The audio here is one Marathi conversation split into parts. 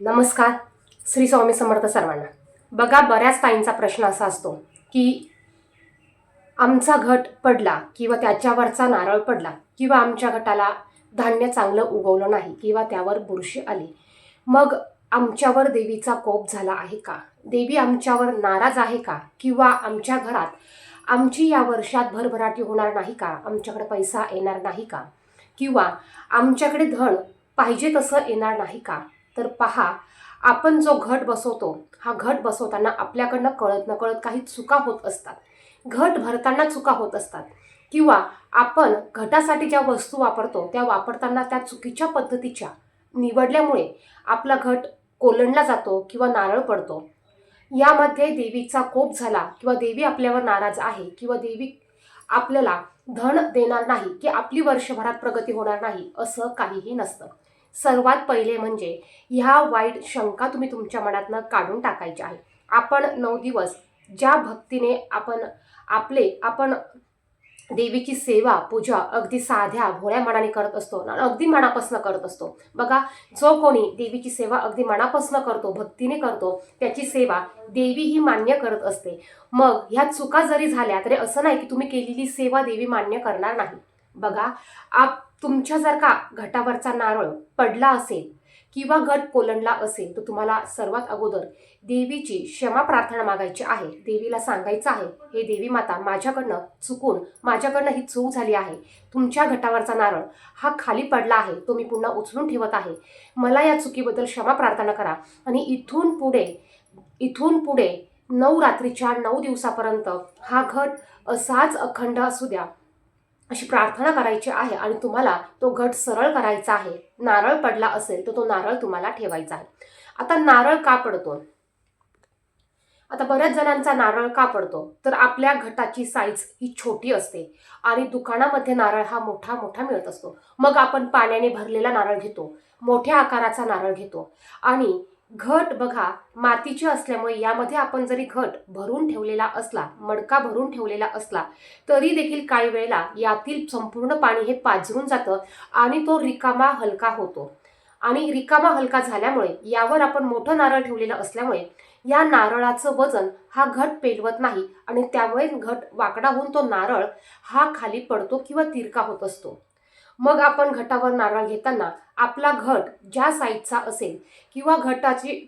नमस्कार श्री स्वामी समर्थ सर्वांना. बघा बऱ्याच ताईंचा प्रश्न असा असतो की आमचा घट पडला किंवा त्याच्यावरचा नारळ पडला किंवा आमच्या घटाला धान्य चांगलं उगवलं नाही किंवा त्यावर बुरशी आली मग आमच्यावर देवीचा कोप झाला आहे का? देवी आमच्यावर नाराज आहे का? किंवा आमच्या घरात आमची या वर्षात भरभराटी होणार नाही का? आमच्याकडे पैसा येणार नाही का? किंवा आमच्याकडे धन पाहिजे तसं येणार नाही का? तर पहा आपण जो घट बसवतो हा घट बसवताना आपल्याकडनं कळत नकळत काही चुका होत असतात. घट भरताना चुका होत असतात. किंवा आपण घटासाठी ज्या वस्तू वापरतो त्या वापरताना त्या चुकीच्या पद्धतीच्या निवडल्यामुळे आपला घट कोलंडला जातो किंवा नारळ पडतो. यामध्ये देवीचा कोप झाला किंवा देवी आपल्यावर नाराज आहे किंवा देवी आपल्याला धन देणार नाही की आपली वर्षभरात प्रगती होणार नाही असं काहीही नसतं. सर्वात पहिले म्हणजे ह्या वाईट शंका तुम्ही तुमच्या मनातनं काढून टाकायच्या आहे. आपण नऊ दिवस ज्या भक्तीने आपण आपले आपण देवीची सेवा पूजा अगदी साध्या भोळ्या मनाने करत असतो आणि अगदी मनापासून करत असतो. बघा जो कोणी देवीची सेवा अगदी मनापासून करतो भक्तीने करतो त्याची सेवा देवी ही मान्य करत असते. मग ह्या चुका जरी झाल्या तरी असं नाही की तुम्ही केलेली सेवा देवी मान्य करणार नाही. बघा आप तुमच्या जर का घटावरचा नारळ पडला असेल किंवा घट कोलंडला असेल तर तुम्हाला सर्वात अगोदर देवीची क्षमा प्रार्थना मागायची आहे. देवीला सांगायचं आहे हे देवी माता माझ्याकडनं चुकून माझ्याकडनं ही चूक झाली आहे. तुमच्या घटावरचा नारळ हा खाली पडला आहे तो मी पुन्हा उचलून ठेवत आहे. मला या चुकीबद्दल क्षमा प्रार्थना करा. आणि इथून पुढे इथून पुढे नऊ रात्रीच्या नऊ दिवसापर्यंत हा घट असाच अखंड असू द्या. अशी प्रार्थना करायची आहे आणि तुम्हाला तो घट सरळ करायचा आहे. नारळ पडला असेल तर तो नारळ तुम्हाला ठेवायचा आहे. आता नारळ का पडतो? आता बऱ्याच जणांचा नारळ का पडतो? तर आपल्या घटाची साईज ही छोटी असते आणि दुकानामध्ये नारळ हा मोठा मोठा मिळत असतो. मग आपण पाण्याने भरलेला नारळ घेतो मोठ्या आकाराचा नारळ घेतो आणि घट बघा मातीची असल्यामुळे यामध्ये आपण जरी घट भरून ठेवलेला असला मडका भरून ठेवलेला असला तरी देखील काही वेळेला यातील संपूर्ण पाणी हे पाझरून जातं आणि तो रिकामा हलका होतो. आणि रिकामा हलका झाल्यामुळे यावर आपण मोठं नारळ ठेवलेलं असल्यामुळे या नारळाचं वजन हा घट पेलवत नाही आणि त्यामुळे घट वाकडा होऊन तो नारळ हा खाली पडतो किंवा तिरका होत असतो. मग आपण घटावर नारळ घेताना आपला घट ज्या साईजचा असेल किंवा घटाची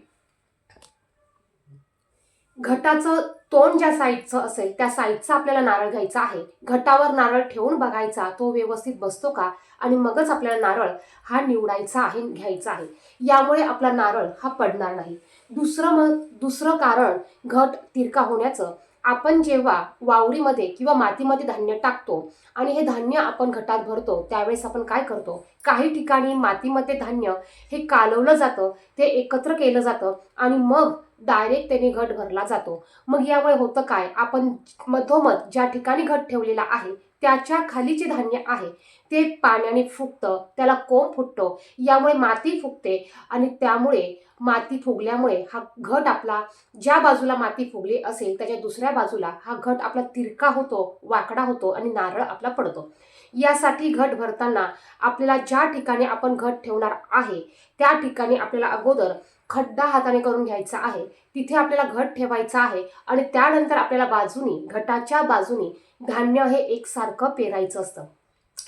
घटाचं तोंड ज्या साईजचं असेल त्या साईजचा आपल्याला नारळ घ्यायचा आहे. घटावर नारळ ठेवून बघायचा तो व्यवस्थित बसतो का? आणि मगच आपल्याला नारळ हा निवडायचा आहे घ्यायचा आहे. यामुळे आपला नारळ हा पडणार नाही. दुसरं मग दुसरं कारण घट तिरका होण्याचं आपण जेव्हा वावडीमध्ये किंवा मातीमध्ये धान्य टाकतो आणि हे धान्य आपण घटात भरतो त्यावेळेस आपण काय करतो? काही ठिकाणी मातीमध्ये धान्य हे कालवलं जातं ते एकत्र केलं जातं आणि मग डायरेक्ट त्याने घट भरला जातो. मग यामुळे होतं काय? आपण मधोमध ज्या ठिकाणी घट ठेवलेला आहे त्याच्याखाली जे धान्य आहे. ते पाण्याने फुगतं त्याला कोंब फुटतो यामुळे माती फुगते आणि त्यामुळे माती फुगल्यामुळे हा घट आपला ज्या बाजूला माती फुगली असेल त्याच्या दुसऱ्या बाजूला हा घट आपला तिरका होतो वाकडा होतो आणि नारळ आपला पडतो. यासाठी घट भरताना आपल्याला ज्या ठिकाणी आपण घट ठेवणार आहे त्या ठिकाणी आपल्याला अगोदर खड्डा हाताने करून घ्यायचा आहे. तिथे आपल्याला घट ठेवायचा आहे आणि त्यानंतर आपल्याला बाजूनी घटाच्या बाजूनी धान्य हे एकसारखं पेरायचं असतं.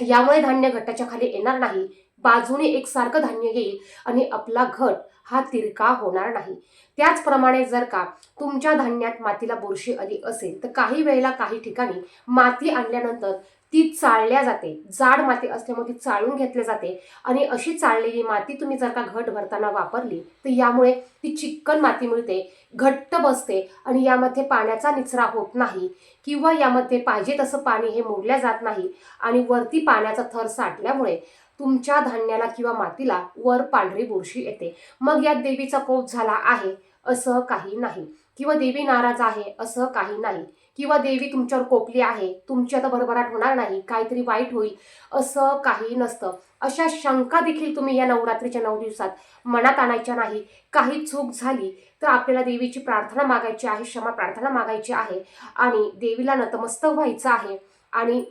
यामुळे धान्य घटाच्या खाली येणार नाही. बाजूने एकसारखं धान्य येईल आणि आपला घट हा तिरका होणार नाही. त्याचप्रमाणे जर का तुमच्या धान्यात मातीला बुरशी आली असेल तर काही वेळेला काही ठिकाणी माती आणल्यानंतर ती चाळल्या जाते. जाड माती असल्यामुळे ती चाळून घेतली जाते. आणि अशी चाळलेली माती तुम्ही जर का घट भरताना वापरली तर यामुळे ती चिकन माती मिळते घट्ट बसते आणि यामध्ये पाण्याचा निचरा होत नाही किंवा यामध्ये पाहिजे तसं पाणी हे मोडल्या जात नाही आणि वरती पाण्याचा थर साठल्यामुळे तुमच्या धान्याला किंवा मातीला वर पांढरी बुरशी येते. मग यात देवीचा कोप झाला आहे असं काही नाही किंवा देवी नाराज आहे असं काही नाही. किंवा देवी तुमच्यावर कोपली आहे तुमची आता भरभराट होणार नाही काहीतरी वाईट होईल असं काही नसतं. अशा शंका देखील तुम्ही या नवरात्रीच्या नऊ दिवसात मनात आणायच्या नाही. काही चूक झाली तर आपल्याला देवीची प्रार्थना मागायची आहे क्षमा प्रार्थना मागायची आहे आणि देवीला नतमस्तक व्हायचं आहे. आणि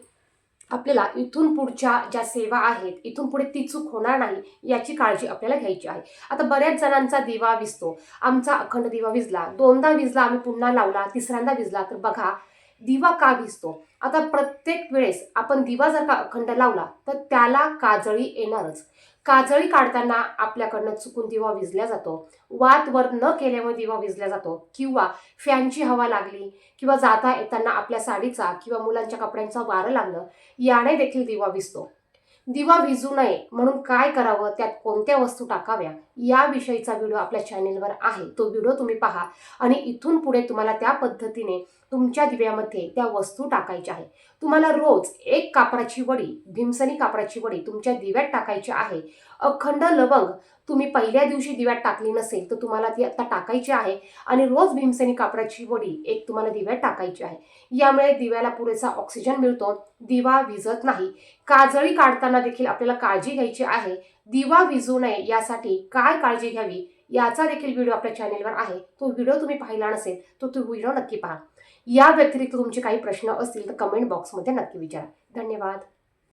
आपल्याला इथून पुढच्या ज्या सेवा आहेत इथून पुढे ती चूक होणार नाही याची काळजी आपल्याला घ्यायची आहे. आता बऱ्याच जणांचा दिवा विजतो आमचा अखंड दिवा विजला दोनदा विजला आम्ही पुन्हा लावला तिसऱ्यांदा विजला. तर बघा दिवा का विजतो आता प्रत्येक वेळेस आपण दिवा जर का अखंड लावला तर त्याला काजळी येणारच. काजळी काढताना आपल्याकडनं चुकून दिवा विजल्या जातो. वात वर न केल्यामुळे दिवा विजल्या जातो. किंवा फॅनची हवा लागली किंवा जाता येताना आपल्या साडीचा किंवा मुलांच्या कपड्यांचा वारं लागलं याने देखील दिवा विजतो. दिवा विजू नये म्हणून काय करावं? त्यात कोणत्या वस्तू टाकाव्या? याविषयीचा व्हिडिओ आपल्या चॅनेलवर आहे. तो व्हिडिओ तुम्ही पहा. आणि इथून पुढे तुम्हाला त्या पद्धतीने तुमच्या दिव्यामध्ये त्या वस्तू टाकायच्या आहे तुम्हाला रोज एक कापराची वडी भीमसनी कापराची वडी तुमच्या दिव्यात टाकायची आहे. अखंड लवंग तुम्ही पहिल्या दिवशी दिव्यात टाकली नसेल तर तुम्हाला ती आता टाकायची आहे. आणि रोज भीमसेनी कापराची वडी एक तुम्हाला दिव्यात टाकायची आहे. यामुळे दिव्याला पुरेसा ऑक्सिजन मिळतो. दिवा भिजत नाही. काजळी काढताना देखील आपल्याला काळजी घ्यायची आहे. दिवा विजू नये यासाठी काय काळजी घ्यावी याचा देखील व्हिडिओ आपल्या चॅनेलवर आहे. तो व्हिडिओ तुम्ही पाहिला नसेल तर तो व्हिडिओ नक्की पहा. या व्यतिरिक्त तुमचे काही प्रश्न असतील तर कमेंट बॉक्समध्ये नक्की विचारा. धन्यवाद.